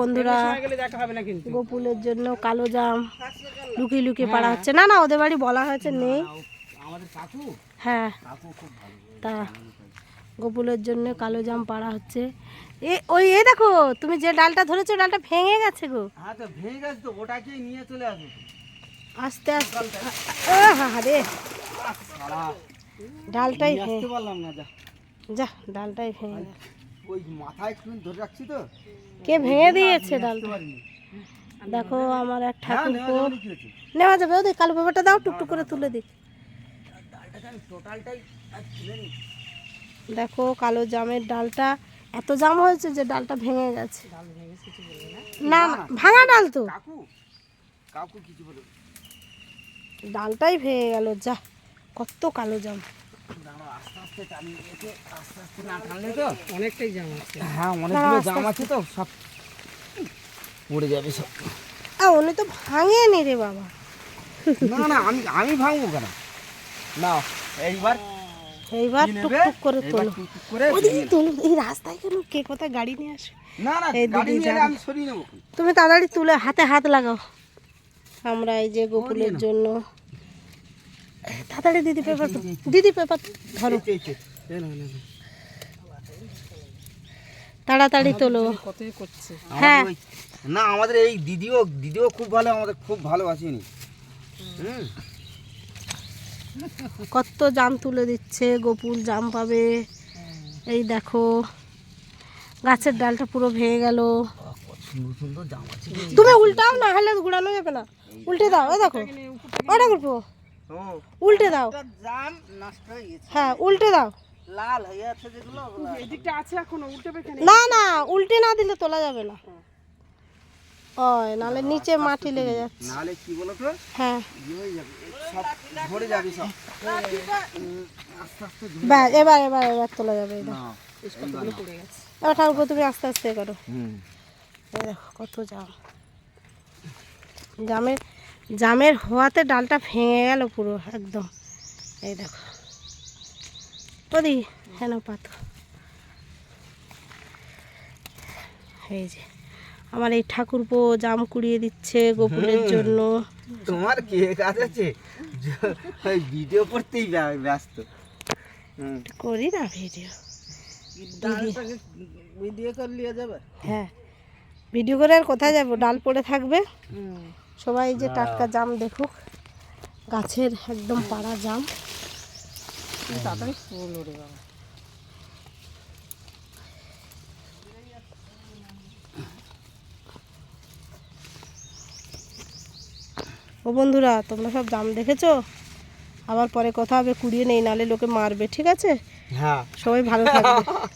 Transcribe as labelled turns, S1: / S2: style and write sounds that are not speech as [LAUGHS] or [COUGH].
S1: বন্ধুরা গোপুলের জন্য কালো জাম লুকিয়ে লুকিয়ে পাড়া হচ্ছে। না না ওদের বাড়ি বলা হয়েছে নেই। হ্যাঁ। তা গোপুলের জন্য কালো জাম পাড়া হচ্ছে। এ ওই এ দেখো তুমি যে ডালটা ধরেছো ডালটা ভেঙে গেছে গো।
S2: হ্যাঁ
S1: আস্তে আস্তে। হা রে। ডালটাই ভেঙে
S2: যা
S1: ডালটাই ভেঙে গেছে।
S2: ওই মাথায় একটু ধরে রাখছি তো।
S1: কে ভেঙে দিয়েছে ডালটা দেখো আমার এক
S2: হ্যাঁ
S1: ঠাকুর
S2: নেওয়া যাবে
S1: ওদের কালো পেপারটা দাও টুকটুক করে তুলে দিই। দেখো কালো জামের ডালটা এত জাম হয়েছে যে ডালটা ভেঙে গেছে। না? ভাঙা ডাল তো।
S2: কাকু কাকু কিছু বলে
S1: ডালটাই ভেঙে গেল যা কত কালো জাম।
S2: আস্তে আস্তে টানিয়ে রেখে আস্তে আস্তে না টানলে তো
S3: অনেকটাই জাম আছে
S2: হ্যাঁ অনেকগুলো জাম আছে তো সব পড়ে যাবে সব।
S1: আ উনি তো ভাঙে নি রে বাবা।
S2: না না আমি আমি ভাঙবো কেন? না এইবার
S1: এইবার টুকটুক করে তোলো। ওদিকে তোলো এই রাস্তায় কেন কে কোথায় গাড়ি নিয়ে আসে?
S2: না না গাড়ি নিয়ে। আমি সরিয়ে নেব।
S1: তুমি তাড়াতাড়ি তুলে হাতে হাত লাগাও। আমরা এই যে গোকুলের জন্য তাড়াতাড়ি দিদি পেপার দিদি পেপার ধরো। তাড়াতাড়ি তোলো। হ্যাঁ।
S2: না আমাদের এই দিদিও দিদিও খুব ভালো আমাদের খুব ভালোবাসেনি।
S1: কত জাম তুলে দিচ্ছে গোপুল জাম পাবে। এই দেখো গাছের ডালটা পুরো ভেঙে গেল। তুমি উল্টাও না হলে ঘুরানো যাবে না। উল্টে দাও দেখো। ওটা
S2: ও
S1: উল্টে দাও।
S2: জাম নষ্ট হয়ে গেছে।
S1: হ্যাঁ উল্টে দাও।
S2: লাল হয়ে আছে যেগুলো
S3: এদিকটা আছে এখনও উল্টে বেখানে
S1: না না উল্টে না দিলে তোলা যাবে না। ওই নালে নিচে মাটি লেগে যাচ্ছে।
S2: নাহলে কি বলো তো
S1: হ্যাঁ।
S2: ইয়ে হয়ে যাবে সব ঝরে যাবে সব। আস্তে আস্তে
S1: ব্যাস এবার এবার এবার তোলা যাবে এবার ঠাকুর তুমি আস্তে আস্তে করো।
S2: হুম।
S1: দেখো কত জাম। জামের জামের হওয়াতে ডালটা ভেঙে গেল পুরো একদম। এই দেখো। ওদি হেন পাতো। এই যে আমার এই ঠাকুরপো জাম কুড়িয়ে দিচ্ছে গোপুলের জন্য।
S2: তোমার কে কাজ আছে? ওই ভিডিও করতেই ব্যস্ত।
S1: করি না ভিডিও।
S2: ভিডিও করে নিয়ে যাবে?
S1: হ্যাঁ। ভিডিও করে আর কোথায় যাব? ডাল পড়ে থাকবে? সবাই যে টাটকা জাম দেখুক গাছের একদম পাড়া জাম।
S3: তাড়াতাড়ি ফুল ওরে বাবা।
S1: ও বন্ধুরা তোমরা সব জাম দেখেছ? আবার পরে কথা হবে কুড়িয়ে নেই নালে লোকে মারবে ঠিক আছে?
S2: হ্যাঁ।
S1: সবাই ভালো থাকবে। [LAUGHS]